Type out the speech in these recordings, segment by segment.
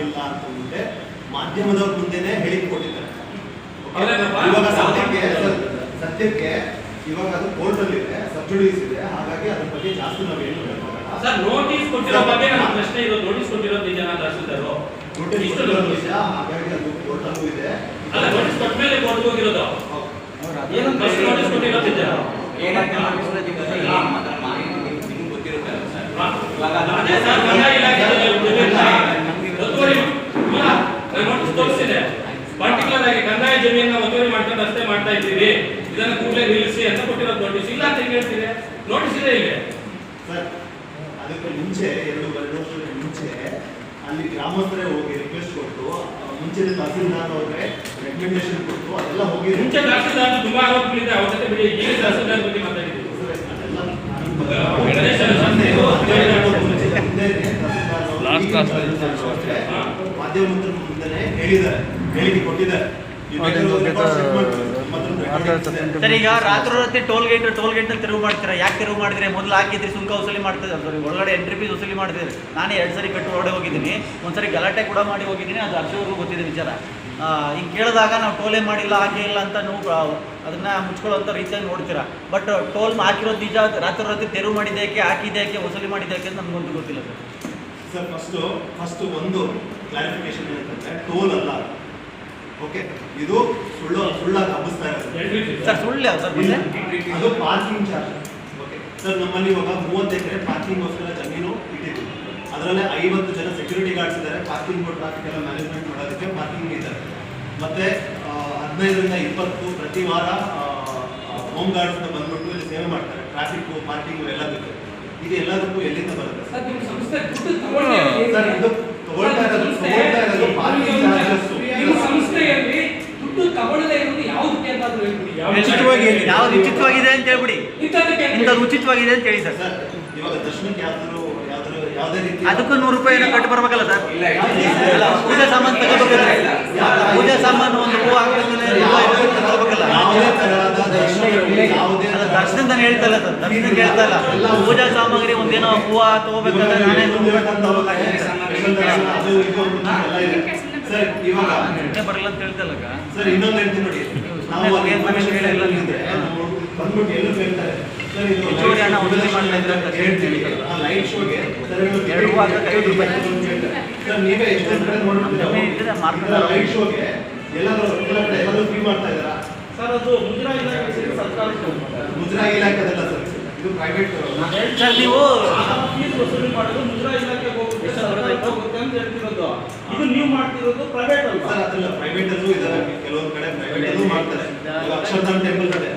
ಆಗಿಲ್ಲ ಅಂತ ಮುಂದೆ ಮಾಧ್ಯಮದವ್ರ ಮುಂದೆನೆ ಹೇಳಿಕೊಟ್ಟಿದ್ದಾರೆ? ಇವಾಗ ಸದ್ಯಕ್ಕೆ ಸದ್ಯಕ್ಕೆ ಇವಾಗ ಅದು ಕೋರ್ಟ್ ಅಲ್ಲಿ ಇದೆ ಸಬ್ಸಿಡೀಸ್ ಇದೆ ಹಾಗಾಗಿ ಅದ್ರ ಬಗ್ಗೆ ಜಾಸ್ತಿ ನಾವು ಏನು. ಸರ್ ನೋಟಿಸ್ ಕೊಟ್ಟಿರೋ ಬಗ್ಗೆ ನನ್ನ ಪ್ರಶ್ನೆ ಇರೋದು ನೋಟಿಸ್ ಕೊಟ್ಟಿರೋದು ನಿಜನಾ ತಹಸೀಲ್ದಾರು ನೋಟಿಸ್ ಇಷ್ಟು ಕೊಟ್ಟಿರೋ ಹಾಗಾಗಿ ಅದು ಕೋರ್ಟ್ ಅಲ್ಲೂ ಇದೆ. ಅಲ್ಲ ನೋಟಿಸ್ ಕೊಟ್ಟ ಮೇಲೆ ಕೋರ್ಟ್ ಹೋಗಿರೋದು? ಏನು ಫಸ್ಟ್ ನೋಟಿಸ್ ಕೊಟ್ಟಿರೋದು ನಿಜ ಏನಂತ ಗೊತ್ತಿರುತ್ತೆ ಏನ್ ಮಾತ್ರ ಮಾಹಿತಿ ನಿಮ್ಗೆ ಗೊತ್ತಿರುತ್ತಲ್ಲ ಸರ್. ಹಾ. ಇವಾಗ ಅದೇ ಸರ್ ಕಂದಾಯ ಇಲಾಖೆ ಒತ್ತುವರಿ ಇಲ್ಲ ನಾನು ನೋಟಿಸ್ ತೋರಿಸಿದೆ. ಪರ್ಟಿಕ್ಯುಲರ್ ಆಗಿ ಕಂದಾಯ ಜಮೀನನ್ನ ಒತ್ತುವರಿ ಮಾಡ್ಕೊಂಡು ಅಷ್ಟೇ ಮಾಡ್ತಾ ಇದ್ದೀವಿ. ಇದನ್ನು ಕೂಡಲೇ ನಿಲ್ಲಿಸಿ ಅಂತ ಕೊಟ್ಟಿರೋ ನೋಟಿಸ್ ಇಲ್ಲ ಅಂತ ಹೇಳ್ತಿದೆ ಹೇಳ್ತೀರಿ? ನೋಟಿಸ್ ಇದೆ ಇಲ್ಲಿ. ಅದಕ್ಕೆ ಮುಂಚೆ ಎರಡು ಎರಡು ವರ್ಷದ ಮುಂಚೆ ಅಲ್ಲಿ ಗ್ರಾಮಸ್ಥರೇ ಹೋಗಿ ರಿಕ್ವೆಸ್ಟ್ ಕೊಟ್ಟು ಮುಂಚೆ ತಹಸೀಲ್ದಾರ್ ಅವ್ರಿಗೆ ರೆಕಮೆಂಡೇಶನ್ ಕೊಟ್ಟು ಅದೆಲ್ಲ ಹೋಗಿ ಮುಂಚೆ ತಹಸೀಲ್ದಾರ್ ತುಂಬಾ ಆರೋಪಗಳಿದೆ. ಅವ್ರ ಜೊತೆ ಬಿಡಿ ಈಗ ತಹಸೀಲ್ದಾರ್ ಬಗ್ಗೆ ಮಾತಾಡಿದ್ದೀವಿ. ಅದೆಲ್ಲ ಹೇಳಿದ್ದಾರೆ ಹೇಳಿಕೆ ಕೊಟ್ಟಿದ್ದಾರೆ. ಸರ್ ಈಗ ರಾತ್ರಿ ರಾತ್ರಿ ಟೋಲ್ ಗೇಟ್ ಟೋಲ್ ಗೇಟ್ ಅಲ್ಲಿ ತೆರವು ಮಾಡ್ತೀರಾ? ಯಾಕೆ ತೆರವು ಮಾಡಿದ್ರೆ? ಮೊದಲು ಹಾಕಿದ್ರೆ ಸುಂಕ ವಸೂಲಿ ಮಾಡ್ತಿದ್ದಾರೆ ಸಾರಿ ಒಳಗಡೆ ಎಂಟ್ರಿ ಫೀಸ್ ವಸೂಲಿ ಮಾಡ್ತಿದ್ರೆ ನಾನೇ ಎರಡು ಸರಿ ಕಟ್ಟು ಹೊರಡೆ ಹೋಗಿದ್ದೀನಿ. ಒಂದ್ಸರಿ ಗಲಾಟೆ ಕೂಡ ಮಾಡಿ ಹೋಗಿದ್ದೀನಿ. ಅದು ಹರ್ಷವ್ರಿಗೂ ಗೊತ್ತಿದೆ ವಿಚಾರ. ಆ, ಹಿಂಗೆ ಕೇಳಿದಾಗ ನಾವು ಟೋಲೇ ಮಾಡಿಲ್ಲ ಹಾಕೇ ಇಲ್ಲ ಅಂತ ನೀವು ಅದನ್ನ ಮುಚ್ಕೊಳ್ಳೋಂಥ ರೀತಿಯಾಗಿ ನೋಡ್ತೀರಾ. ಬಟ್ ಟೋಲ್ ಹಾಕಿರೋದು ನಿಜ. ರಾತ್ರಿ ರಾತ್ರಿ ತೆರವು ಮಾಡಿದ್ದಕ್ಕೆ ಹಾಕಿದ್ದಕ್ಕೆ ವಸೂಲಿ ಮಾಡಿದ್ದಕ್ಕೆ ಅಂತ ನಮ್ಗಂತೂ ಗೊತ್ತಿಲ್ಲ ಸರ್ ಸರ್ ಫಸ್ಟ್ ಫಸ್ಟ್ ಒಂದು ಕ್ಲಾರಿಫಿಕೇಶನ್ ಏನಂತಂದ್ರೆ ಟೋಲ್ ಅಲ್ಲ. ಓಕೆ ಇದು ಸುಳ್ಳು ಸುಳ್ಳಾಗಿ ಹಬ್ಬಿಸ್ತಾ ಇರೋದು. ಸರ್ ಸುಳ್ಳು ಸರ್ ಅದು ಪಾರ್ಕಿಂಗ್ ಚಾರ್ಜ್ ಓಕೆ ಸರ್ ನಮ್ಮಲ್ಲಿ ಇವಾಗ ಮೂವತ್ತು ಎಕರೆ ಪಾರ್ಕಿಂಗ್ಗೋಸ್ಕರ ಜಮೀನು ಇಟ್ಟಿದ್ದೀವಿ. ಅದರಲ್ಲೇ ಐವತ್ತು ಜನ ಸೆಕ್ಯೂರಿಟಿ ಗಾರ್ಡ್ಸ್ ಇದ್ದಾರೆ. ಪಾರ್ಕಿಂಗ್ ಟ್ರಾಫಿಕ್ ಎಲ್ಲ ಮ್ಯಾನೇಜ್ಮೆಂಟ್ ಮಾಡೋದಕ್ಕೆ ಪಾರ್ಕಿಂಗ್ ಇದ್ದಾರೆ. ಮತ್ತೆ ಹದಿನೈದರಿಂದ ಇಪ್ಪತ್ತು ಪ್ರತಿ ವಾರ ಹೋಮ್ ಗಾರ್ಡ್ಸ್ನ ಬಂದ್ಬಿಟ್ಟು ಇಲ್ಲಿ ಸೇವೆ ಮಾಡ್ತಾರೆ. ಟ್ರಾಫಿಕ್ ಪಾರ್ಕಿಂಗು ಎಲ್ಲದಕ್ಕೂ ಇದು ಎಲ್ಲದಕ್ಕೂ ಎಲ್ಲಿಂದ ಬರುತ್ತೆ? ಸರ್ ನಿಮ್ಮ ಸಂಸ್ಥೆ ದುಡ್ಡು ತಗೊಳ್ಳಿ ಸರ್ ಇದು ತಗೊಳ್ತಾ ಇರೋದು ತಗೊಳ್ತಾ ಇರೋದು ಪಾರ್ಕಿಂಗ್ ಚಾರ್ಜಸ್ ನಿಮ್ಮ ಸಂಸ್ಥೆಯಲ್ಲಿ ದುಡ್ಡು ತಗೊಳ್ಳದೆ ಇರೋದು ಯಾವುದಕ್ಕೆ ಅಂತಾದ್ರೂ ಹೇಳ್ಬಿಡಿ. ಉಚಿತವಾಗಿ ಯಾವ್ದು ಉಚಿತವಾಗಿದೆ ಅಂತ ಹೇಳ್ಬಿಡಿ. ಇಂಥದ್ದು ಉಚಿತವಾಗಿದೆ ಅಂತ ಹೇಳಿ ಸರ್. ಸರ್ ಇವಾಗ ದರ್ಶನಕ್ಕೆ ಯಾವ್ದಾದ್ರು ಅದಕ್ಕೂ ನೂರು ರೂಪಾಯಿ ಕಟ್ಟು ಬರ್ಬೇಕಲ್ಲ ಸರ್? ಇಲ್ಲ ಪೂಜೆ ಸಾಮಾನು ತಗೋಬೇಕಾದ್ರೆ ಪೂಜೆ ಸಾಮಾನು ಒಂದು ಹೂ ಹಾಕಬೇಕಲ್ಲ ತಗೋಬೇಕಲ್ಲ ಯಾವುದೇ ತರಹದ ಯಾವುದೇ ದರ್ಶನ ನಾನು ಹೇಳ್ತಾ ಇಲ್ಲ ಸರ್. ದರ್ಶನ ಹೇಳ್ತಾ ಇಲ್ಲ. ಪೂಜಾ ಸಾಮಗ್ರಿ ಒಂದೇನೋ ಹೂವ ತಗೋಬೇಕಂದ್ರೆ ನಾನೇ ಬರಲ್ಲ ಅಂತ ಹೇಳ್ತಲ್ಲ ಸರ್ ಇನ್ನೊಂದು ಹೇಳ್ತೀನಿ ನೋಡಿ. ನಾವು ಏನ್ ಮನೇಲಿ ಹೇಳಿಲ್ಲ ಬಂದ್ಬಿಟ್ಟು ಎಲ್ಲೂ ಹೇಳ್ತಾರೆ. ಸರ್ ಇದು ಹೆಚ್ಚುವರಿ ಹಣ ವಸೂಲಿ ಮಾಡ್ತಾ ಇದ್ರೆ ಅಂತ ಹೇಳ್ತೀವಿ ಆ ಲೈಟ್ ಶೋಗೆ ಎರಡು ಹೂವು ಹಾಕಕ್ಕೆ ಐವತ್ತು ರೂಪಾಯಿ. ಅಂತ ಹೇಳ್ತಾರೆ. ಸರ್ ನೀವೇ ಎಷ್ಟು ಕಡೆ ಮಾರ್ಕೆಟ್ ಲೈಟ್ ಶೋಗೆ ಎಲ್ಲಾದ್ರೂ ಎಲ್ಲ ಕಡೆ ಎಲ್ಲರೂ ಫ್ರೀ ಮಾಡ್ತಾ ಇದ್ದಾರಾ? ಸರ್ ಅದು ಮುಂದಿನ ಇಲಾಖೆ ಸೇರಿ ಸರ್ಕಾರಕ್ಕೆ ಮುದ್ರಾ ಇಲಾಖೆದಲ್ಲ ಸರ್. ಇದು ಪ್ರೈವೇಟ್ ಸರ್ ನೀವು ಫೀಸ್ ವಸೂಲಿ ಮಾಡೋದು ಮುದ್ರಾ ಇಲಾಖೆಗೆ ಹೋಗುತ್ತೆ ಸರ್ಕಾರಕ್ಕೆ ಹೋಗುತ್ತೆ ಅಂತ ಹೇಳ್ತಿರೋದು. ಇದು ನೀವು ಮಾಡ್ತಿರೋದು ಪ್ರೈವೇಟ್ ಅಲ್ಲ ಸರ್ ಅದಲ್ಲ ಪ್ರೈವೇಟ್ ಅಲ್ಲೂ ಇದಾರೆ. ಕೆಲವೊಂದು ಕಡೆ ಪ್ರೈವೇಟ್ ಅಲ್ಲೂ ಮಾಡ್ತಾರೆ. ಅಕ್ಷರಧಾಮ ಟೆಂಪಲ್ ಕಡೆ.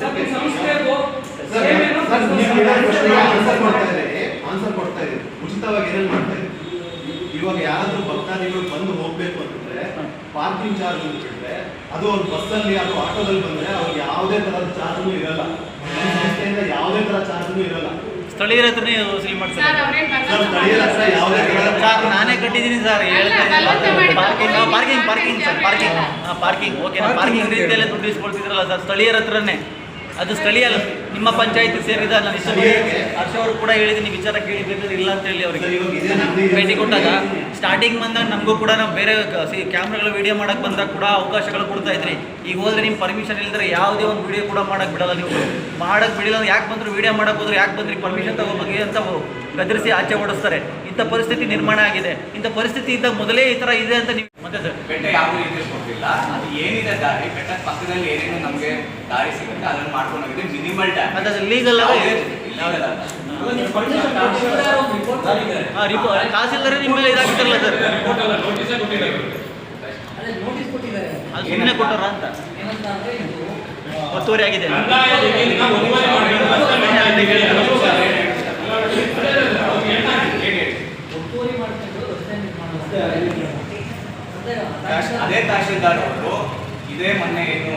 ಸರ್, ನಿಮ್ಮ ಸಂಸ್ಥೆಗೂ ಸರ್ ಸೇವೆನ ನೀವು ಆನ್ಸರ್ ಕೊಡ್ತಾ ಇದ್ದೀರಿ? ಆನ್ಸರ್ ಕೊಡ್ತಾ ಇದ್ದೀರಿ. ಉಚಿತವಾಗಿ ಏನೇನು ಮಾಡ್ತಾ ಇದ್ದೀರಿ? ಇವಾಗ ಯಾರಾದ್ರೂ ಭಕ್ತಾದಿಗಳು ಬಂದು ಹೋಗ್ಬೇಕು ಅಂತಂದ್ರೆ ಪಾರ್ಕಿಂಗ್ ಚಾರ್ಜ್ ಅಂತ ಬಿಟ್ರೆ ಅದು ಅವ್ರ ಬಸ್ಸಲ್ಲಿ ಅಥವಾ ಆಟೋದಲ್ಲಿ ಬಂದ್ರೆ ಅವ್ರಿಗೆ ಯಾವುದೇ ತರದ ಚಾರ್ಜ್ನು ಇರಲ್ಲ. ಸಂಸ್ಥೆಯಿಂದ ಯಾವುದೇ ತರ ಚಾರ್ಜ್ನು ಇರಲ್ಲ. ಸ್ಥಳೀಯರ ಹತ್ರನೇ ವಸೂಲಿ ಮಾಡ್ತಾರೆ. ಸರ್ ಸ್ಥಳೀಯರ ಹತ್ರ ಯಾವುದೇ ತರಹದ ಸರ್ ನಾನೇ ಕಟ್ಟಿದ್ದೀನಿ sir parking parking parking sir parking. Parking okay parking ರೀತಿಯಲ್ಲೇ ದುಡ್ಡು ಇಸ್ಕೊಳ್ತಿದ್ರಲ್ಲ ಸರ್ ಸ್ಥಳೀಯರ ಹತ್ರನೇ. ಅದು ಸ್ಥಳೀಯ ನಿಮ್ಮ ಪಂಚಾಯಿತಿ ಸೇರಿದ ನಾನು ಇಷ್ಟು ಹರ್ಷ ಅವರು ಕೂಡ ಹೇಳಿದ್ದೀನಿ ವಿಚಾರ ಕೇಳಿಬೇಕಾದ್ರೆ ಇಲ್ಲ ಅಂತ ಹೇಳಿ ಅವರಿಗೆ. ಭೇಟಿ ಕೊಟ್ಟಾಗ ಸ್ಟಾರ್ಟಿಂಗ್ ಬಂದಾಗ ನಮಗೂ ಕೂಡ ನಾವು ಬೇರೆ ಕ್ಯಾಮ್ರಾಗಳು ವಿಡಿಯೋ ಮಾಡಕ್ಕೆ ಬಂದಾಗ ಕೂಡ ಅವಕಾಶಗಳು ಕೊಡ್ತಾ ಇದ್ರಿ. ಈಗ ಹೋದ್ರೆ ನಿಮ್ಮ ಪರ್ಮಿಷನ್ ಇಲ್ಲದ್ರೆ ಯಾವುದೇ ಒಂದು ವಿಡಿಯೋ ಕೂಡ ಮಾಡೋಕ್ಕೆ ಬಿಡಲ್ಲ ನೀವು. ಮಾಡೋಕ್ಕೆ ಬಿಡಿಲ್ಲ ಯಾಕೆ ಬಂದ್ರು ವಿಡಿಯೋ ಮಾಡಕ್ಕೆ ಹೋದ್ರೆ ಯಾಕೆ ಬಂದ್ರಿ? ಪರ್ಮಿಷನ್ ತಗೋಬೇಕು ಅಂತ ಗದರಿಸಿ ಆಚೆ ಓಡಿಸ್ತಾರೆ. ಇಂಥ ಪರಿಸ್ಥಿತಿ ನಿರ್ಮಾಣ ಆಗಿದೆ. ಇಂಥ ಪರಿಸ್ಥಿತಿ ಇದ್ದಾಗ ಮೊದಲೇ ಈ ಥರ ಇದೆ ಅಂತ ನೀವು ಬೆಟ್ಟ ಯಾವುದೇ ರೀತಿ ಕೊಟ್ಟಿಲ್ಲ. ಅದು ಏನಿದೆ ದಾರಿ ಬೆಟ್ಟ ಪಕ್ಕದಲ್ಲಿ ಏನೇನು ನಮಗೆ ದಾರಿ ಸಿಗುತ್ತೆ ಅದನ್ನು ಮಾಡ್ಕೊಂಡು ಹೋಗಿದೆ ಮಿನಿಮಲ್ ಟೈಮ್ ಅದು ಲೀಗಲ್. ತಹಸೀಲ್ದಾರ್ ನಿಮ್ಮ ಮೇಲೆ ಇದಾಗ್ತಿರಲ್ಲ ಸರ್? ರಿಪೋರ್ಟ್ ಅಲ್ಲ ನೋಟಿಸೇ ಕೊಟ್ಟಿರೋದು ಅದೇ ನೋಟಿಸ್ ಕೊಟ್ಟಿದ್ದಾರೆ. ಅದು ಸುಮ್ಮನೆ ಕೊಟ್ಟರ ಅಂತ? ಒತ್ತುವರಿ ಆಗಿದೆ ಕಂದಾಯ ಜಮೀನಿನ ಒತ್ತುವರಿ ಮಾಡಿರೋದು ಅಷ್ಟೇ ಮಾಡಿದ್ದೀವಿ. ಅದು ಸರ್. ಒತ್ತುವರಿ ಮಾಡ್ಕೊಂಡು ರಸ್ತೆ ನಿರ್ಮಾಣ ಮಾಡ್ತಾರೆ. ಅದೇ ತಹಶೀಲ್ದಾರ್ ಅವರು ಇದೇ ಮೊನ್ನೆ ಏನು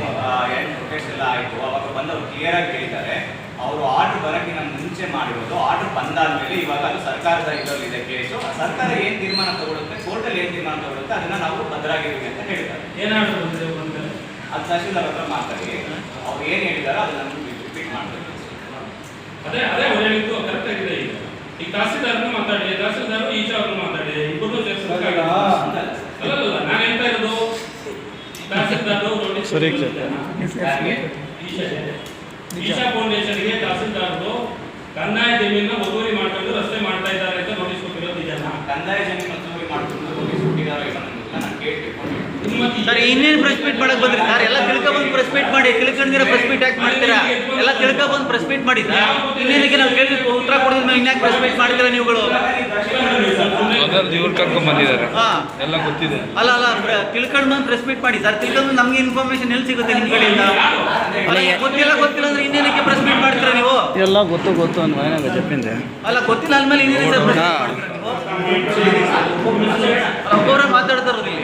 ಏನು ಪ್ರೊಟೆಸ್ಟ್ ಎಲ್ಲ ಆಯಿತು. ಅವಾಗ ಬಂದವರು ಕ್ಲಿಯರ್ ಆಗಿ ಹೇಳಿದ್ದಾರೆ. ಅವರು ಆರ್ಡರ್ ಬರೋಕ್ಕಿಂತ ಮುಂಚೆ ಮಾಡಿರೋದು. ಆರ್ಡರ್ ಬಂದಾದ್ಮೇಲೆ ಇವಾಗ ಅದು ಸರ್ಕಾರದ ಇದರಲ್ಲಿ ಇದೆ ಕೇಸು ಸರ್ಕಾರ ಏನು ತೀರ್ಮಾನ ತಗೊಳುತ್ತೆ? ಕೋರ್ಟಲ್ಲಿ ಏನು ತೀರ್ಮಾನ ತಗೊಳುತ್ತೆ? ಅದನ್ನ ನಾವು ಭದ್ರಾಗಿರ್ತೀವಿ ಅಂತ ಹೇಳ್ತಾರೆ ಏನಾದ್ರು ಅದು ತಹಶೀಲ್ದಾರ್ ಹತ್ರ ಮಾತಾಡಿ. ಅವ್ರು ಏನು ಹೇಳಿದಾರೋ ಅದನ್ನ ರಿಪೀಟ್ ಮಾಡಬೇಕು. ಅದೇ ಅದೇ ಅವ್ರು ಹೇಳಿದ್ದು ಕರೆಕ್ಟ್ ಆಗಿದೆ ಈಗ ಈಗ ತಹಸೀಲ್ದಾರ್ನು ಮಾತಾಡಿ ತಹಸೀಲ್ದಾರ್ ಈಚೆ ಅವ್ರನ್ನು ಮಾತಾಡಿ ಇಬ್ಬರು ಸೇರಿಸಬೇಕಾಗಿಲ್ಲ ಯಾರಿಗೆ? ಈಶಾ ಈಶಾ ಫೌಂಡೇಶನ್ಗೆ ತಹಸೀಲ್ದಾರರು ಕಂದಾಯ ಜಮೀನ ಒತ್ತುವರಿ ಮಾಡ್ಕೊಂಡು ರಸ್ತೆ ಮಾಡ್ತಾ ಇದ್ದಾರೆ ಅಂತ ನೋಟಿಸ್ ಕೊಟ್ಟಿರೋದು ನಿಜನಾ ಕಂದಾಯ ಜಮೀನು ಒತ್ತುವರಿ ಮಾಡ್ಕೊಂಡು ನೋಟಿಸ್ ಕೊಟ್ಟಿದ್ದಾರೋ ಇಲ್ಲ ನಾನು ಕೇಳ್ತಿಕೊಂಡು ಸರ್ ಇನ್ನೇನು ಪ್ರೆಸ್ ಮೀಟ್ ಮಾಡಕ್ ಬಂದ್ರಿ ಸರ್? ಎಲ್ಲ ತಿಳ್ಕೊಬಂದು ಪ್ರೆಸ್ ಮೀಟ್ ಮಾಡಿ ತಿಳ್ಕೊಂಡಿರೋ ಪ್ರೆಸ್ ಮೀಟ್ ಯಾಕೆ ಮಾಡ್ತೀರಾ? ಎಲ್ಲ ತಿಳ್ಕೊಬಂದು ಪ್ರೆಸ್ ಮೀಟ್ ಮಾಡಿ ಸರ್ ಇನ್ನೇನಕ್ಕೆ ನಾವು ಕೇಳಿ ಉತ್ತರ ಕೊಡೋದ್ ಮೇಲೆ ಇನ್ಯಾಕೆ ಪ್ರೆಸ್ ಮೀಟ್ ಮಾಡ್ತೀರಾ ನೀವುಗಳು? ಇದ್ದಾರೆ ಇವ್ರು ಕರ್ಕೊಂಡ್ ಬಂದಿದ್ದಾರೆ. ಎಲ್ಲ ಗೊತ್ತಿದೆ. ಅಲ್ಲ ಅಲ್ಲ ಅಂದ್ರೆ ತಿಳ್ಕೊಂಡು ಬಂದು ಪ್ರೆಸ್ ಮೀಟ್ ಮಾಡಿ. ಸರ್ ತಿಳ್ಕೊಂಡು ನಮ್ಗೆ ಇನ್ಫಾರ್ಮೇಷನ್ ಎಲ್ಲಿ ಸಿಗುತ್ತೆ ನಿಮ್ಮ ಕಡೆಯಿಂದ? ಗೊತ್ತಿಲ್ಲ ಗೊತ್ತಿಲ್ಲ ಅಂದ್ರೆ ಇನ್ನೇನಕ್ಕೆ ಪ್ರೆಸ್ ಮೀಟ್ ಮಾಡ್ತೀರಾ ನೀವು? ಎಲ್ಲ ಗೊತ್ತು ಗೊತ್ತು ಅನ್ನೋ ಏನಂಗ ಚೆಪ್ಪಿಂದೆ ಅಲ್ಲ ಗೊತ್ತಿಲ್ಲ ಅಂದಮೇಲೆ ಇನ್ನೇನು ಸರ್ ಒಬ್ಬರೇ ಮಾತಾಡ್ತಾರ ಇಲ್ಲಿ.